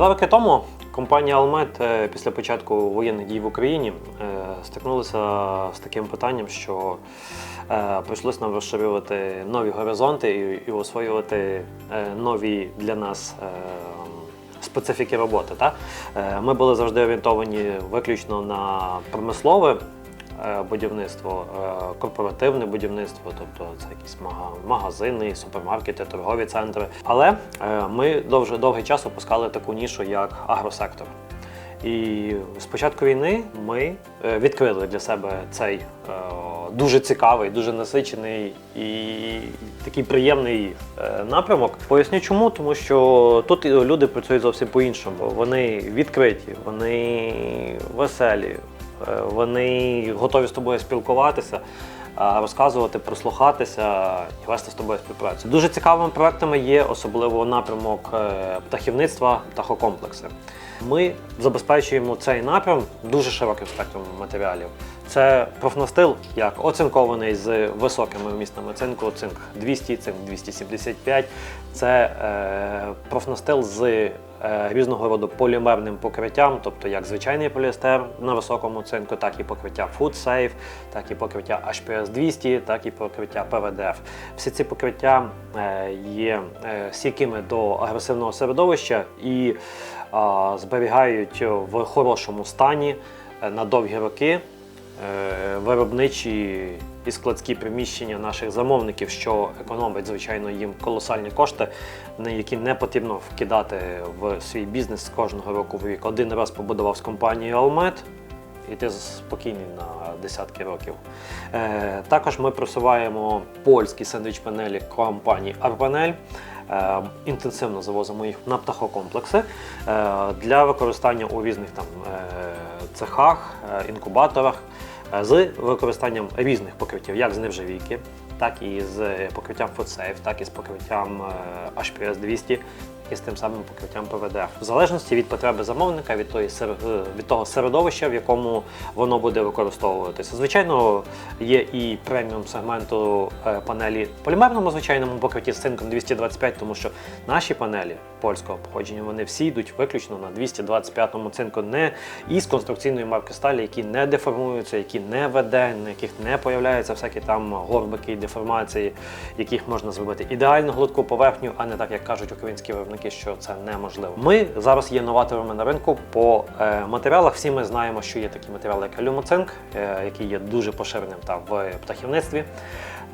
Два роки тому компанія Алмет після початку воєнних дій в Україні е, стикнулася з таким питанням, що е, прийшлось нам розширювати нові горизонти і, освоювати е, нові для нас. Специфіки роботи. Та? Ми були завжди орієнтовані виключно на промислове будівництво, е, корпоративне будівництво, тобто це якісь магазини, супермаркети, торгові центри. Але е, ми довже довгий час опускали таку нішу, як агросектор. І з початку війни ми е, відкрили для себе цей е, дуже цікавий, дуже насичений і такий приємний е, напрямок. Поясню чому, тому що тут люди працюють зовсім по-іншому. Вони відкриті, вони веселі, е, вони готові з тобою спілкуватися. Розказувати, прослухатися і вести з тобою співпрацю. Дуже цікавими проектами є особливо напрямок е, птахівництва, птахокомплекси. Ми забезпечуємо цей напрям дуже широким спектром матеріалів. Це профнастил, як оцинкований з високими вмістами цинку, цинк 200, цинк 275. Це е, профнастил з е, різного роду полімерним покриттям, тобто як звичайний поліестер на високому цинку, так і покриття Food Safe, так і покриття HPS 200, так і покриття PVDF. Всі ці покриття е, є е, стійкими до агресивного середовища і зберігають в хорошому стані на довгі роки виробничі і складські приміщення наших замовників, що економить, звичайно, їм колосальні кошти, на які не потрібно вкидати в свій бізнес кожного року в рік. Один раз побудував з компанією Алмет. І ти спокійний на десятки років. Е, також ми просуваємо польські сендвіч-панелі компанії Арпанель. Е, інтенсивно завозимо їх на птахокомплекси е, для використання у різних там е, цехах, е, інкубаторах е, з використанням різних покриттів, як з нержавійки, так і з покриттям FoodSafe, так і з покриттям е, HPS 200 і з тим самим покриттям ПВДФ. В залежності від потреби замовника, від, тої, е, від того середовища, в якому воно буде використовуватися. Звичайно, є і преміум сегменту е, панелі в полімерному звичайному покритті з цинком 225, тому що наші панелі польського походження вони всі йдуть виключно на 225-му цинку, не із конструкційної марки сталі, які не деформуються, які не веде, на яких не появляються всякі там горбики і деформації, яких можна зробити ідеально гладку поверхню, а не так, як кажуть українські виробники, що це неможливо. Ми зараз є новаторами на ринку по е, матеріалах. Всі ми знаємо, що є такі матеріали, як алюмоцинк, е, який є дуже поширеним там в птахівництві.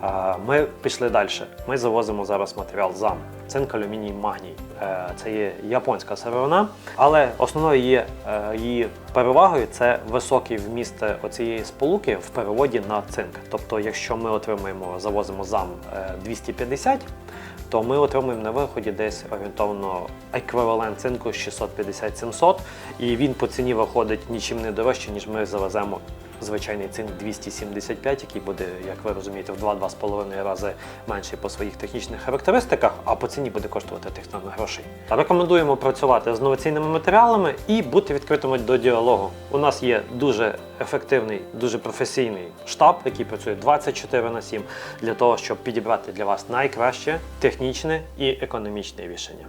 Е, Ми пішли далі. Ми завозимо зараз матеріал ЗАМ, цинк, алюміній, магній. Е, Це є японська сировина, але основною є е, її перевагою це високий вміст оцієї сполуки в переводі на цинк. Тобто, якщо ми отримуємо, завозимо ЗАМ е, 250, то ми отримуємо на виході десь орієнтовно еквівалент цинку 650-700, і він по ціні виходить нічим не дорожче, ніж ми завеземо звичайний цинк 275, який буде, як ви розумієте, в 2-2,5 рази менший по своїх технічних характеристиках, а по ціні буде коштувати тих самих грошей. Рекомендуємо працювати з новаційними матеріалами і бути відкритими до діалогу. У нас є дуже ефективний, дуже професійний штаб, який працює 24 на 7 для того, щоб підібрати для вас найкраще технічне і економічне рішення.